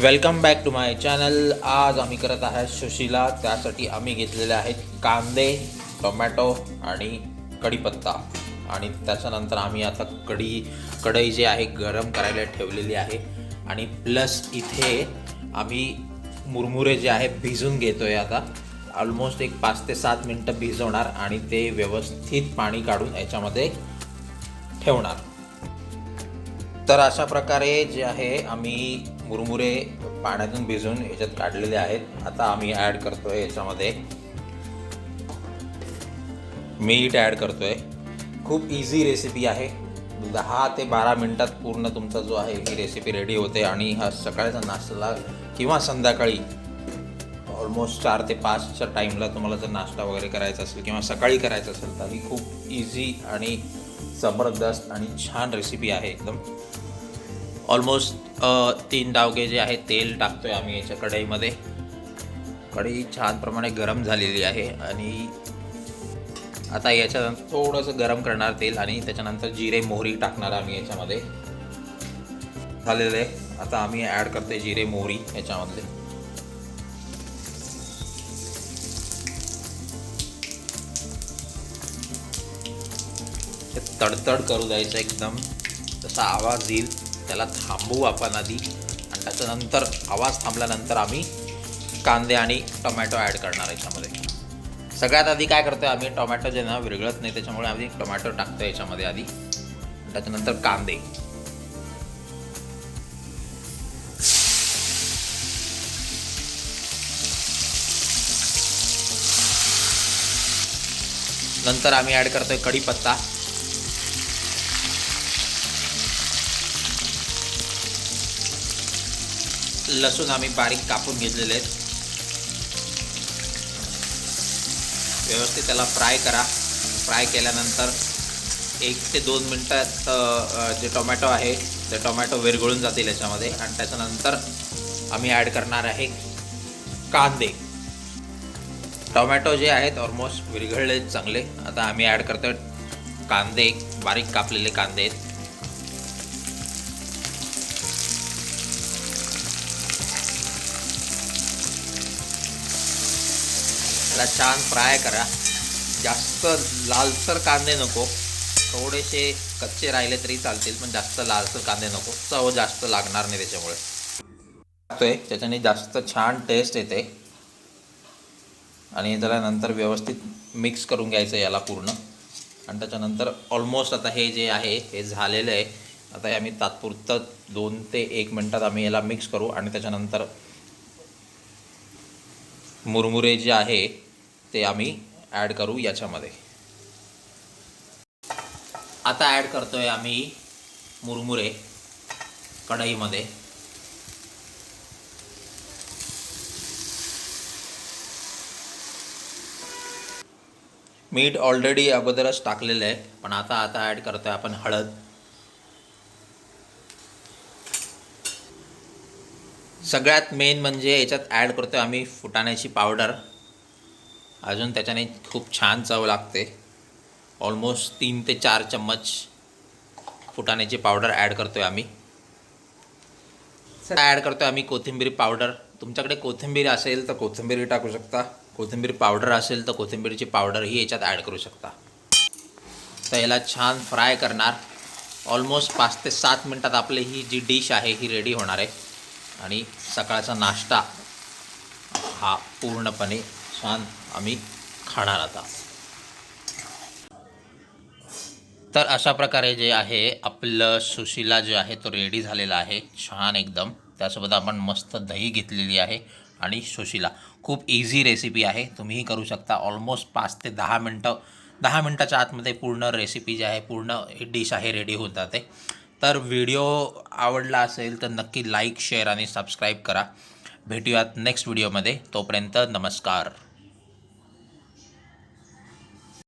Welcome back to my channel आज आम्ही करत आहात सुशीला. त्यासाठी आम्ही घेतलेले आहेत कांदे टोमॅटो आणि कढीपत्ता. आणि त्याच्यानंतर आम्ही आता कढी कढई जी आहे गरम करायला ठेवलेली आहे. आणि प्लस इथे आम्ही मुरमुरे जे आहे भिजून घेतोय आता. ऑलमोस्ट एक पाच ते सात मिनटं भिजवणार आणि ते व्यवस्थित पाणी काढून याच्यामध्ये ठेवणार. तर अशा प्रकारे जे आहे आम्ही मुरमुरे पाण्यातून भिजवून याच्यात काढलेले आहेत. आता आम्ही ॲड करतोय याच्यामध्ये. मीठ ॲड करतोय. खूप इझी रेसिपी आहे. दहा ते बारा मिनटात पूर्ण तुमचा जो आहे ही रेसिपी रेडी होते आणि हा सकाळचा नाश्ताला किंवा संध्याकाळी ऑलमोस्ट चार ते पाचच्या टाईमला तुम्हाला जर नाश्ता वगैरे करायचा असेल किंवा सकाळी करायचं असेल तर ही खूप इझी आणि जबरदस्त आणि छान रेसिपी आहे एकदम. ऑलमोस्ट तीन डावगे जे आहे तेल टाकतोय आम्ही याच्या कढईमध्ये. कढई छान प्रमाणे गरम झालेली आहे आणि आता याच्यानंतर थोडंसं गरम करणार तेल आणि त्याच्यानंतर जिरे मोहरी टाकणार आम्ही याच्यामध्ये. झालेलं आहे. आता आम्ही ॲड करते जिरे मोहरी याच्यामध्ये तडतड करू द्यायचं एकदम. तसा आवाज येईल. त्याला थांबवू आपण आधी. आणि त्याच्यानंतर आवाज थांबल्यानंतर आम्ही कांदे आणि टोमॅटो ॲड करणार याच्यामध्ये. सगळ्यात आधी काय करतोय आम्ही टोमॅटो जे ना विरघळत नाही त्याच्यामुळे आम्ही टोमॅटो टाकतो याच्यामध्ये आधी. त्याच्यानंतर कांदे. नंतर आम्ही ॲड करतोय कढीपत्ता. लसूण आम्ही बारीक कापून घेतलेले आहेत. व्यवस्थित त्याला फ्राय करा. फ्राय केल्यानंतर एक ते दोन मिनटात जे टोमॅटो आहे ते टोमॅटो विरघळून जातील याच्यामध्ये. आणि त्याच्यानंतर आम्ही ॲड करणार आहे कांदे. टोमॅटो जे आहेत ऑलमोस्ट विरघळले चांगले. आता आम्ही ॲड करतो कांदे बारीक कापलेले कांदे आहेत. त्याला छान फ्राय करा. जास्त लालसर कांदे नको. थोडेसे कच्चे राहिले तरी चालतील पण जास्त लालसर कांदे नको. चव जास्त लागणार नाही त्याच्यामुळे. टाकतोय त्याच्याने जास्त छान टेस्ट येते. आणि त्याला नंतर व्यवस्थित मिक्स करून घ्यायचं याला पूर्ण. आणि त्याच्यानंतर ऑलमोस्ट आता हे जे आहे हे झालेलं आहे. आता हे आम्ही तात्पुरतं दोन ते एक मिनटात आम्ही याला मिक्स करू. आणि त्याच्यानंतर मुरमुरे जे आहे ते आम्ही ॲड करू याच्यामध्ये. आता ॲड करतोय आम्ही मुरमुरे कढईमध्ये. मीठ ऑलरेडी अगोदरच टाकलेलं आहे पण आता आता ॲड करतोय आपण हळद. सगळ्यात मेन म्हणजे याच्यात ॲड करतोय आम्ही फुटाण्याची पावडर अजून त्याच्याने खूप छान चव लागते. ऑलमोस्ट तीन ते चार चम्मच फुटाण्याची पावडर ॲड करतोय आम्ही. ॲड करतोय आम्ही कोथिंबीर पावडर तुमच्याकडे कोथिंबीर असेल तर कोथिंबीर टाकू शकता. कोथिंबीर पावडर असेल तर कोथिंबीरची पावडर ही याच्यात ॲड करू शकता. तर याला छान फ्राय करणार. ऑलमोस्ट पाच ते सात मिनटात आपली ही जी डिश आहे ही रेडी होणार आहे. आणि सकाळचा नाश्ता हा पूर्णपणे छान आम्ही खाणार आता. तर अशा प्रकारे जे आहे आपलं सुशिला जे आहे तो रेडी झालेला आहे. छान एकदम. त्यासोबत आपण मस्त दही घेतलेली आहे आणि सुशिला. खूप इझी रेसिपी आहे. तुम्हीही करू शकता. ऑलमोस्ट पाच ते दहा मिनटं दहा मिनटाच्या आतमध्ये पूर्ण रेसिपी जी आहे पूर्ण डिश आहे रेडी होत जाते तर व्हिडिओ आवडला असेल तर नक्की लाईक शेअर आणि सबस्क्राईब करा. भेटूयात नेक्स्ट व्हिडिओमध्ये तोपर्यंत नमस्कार.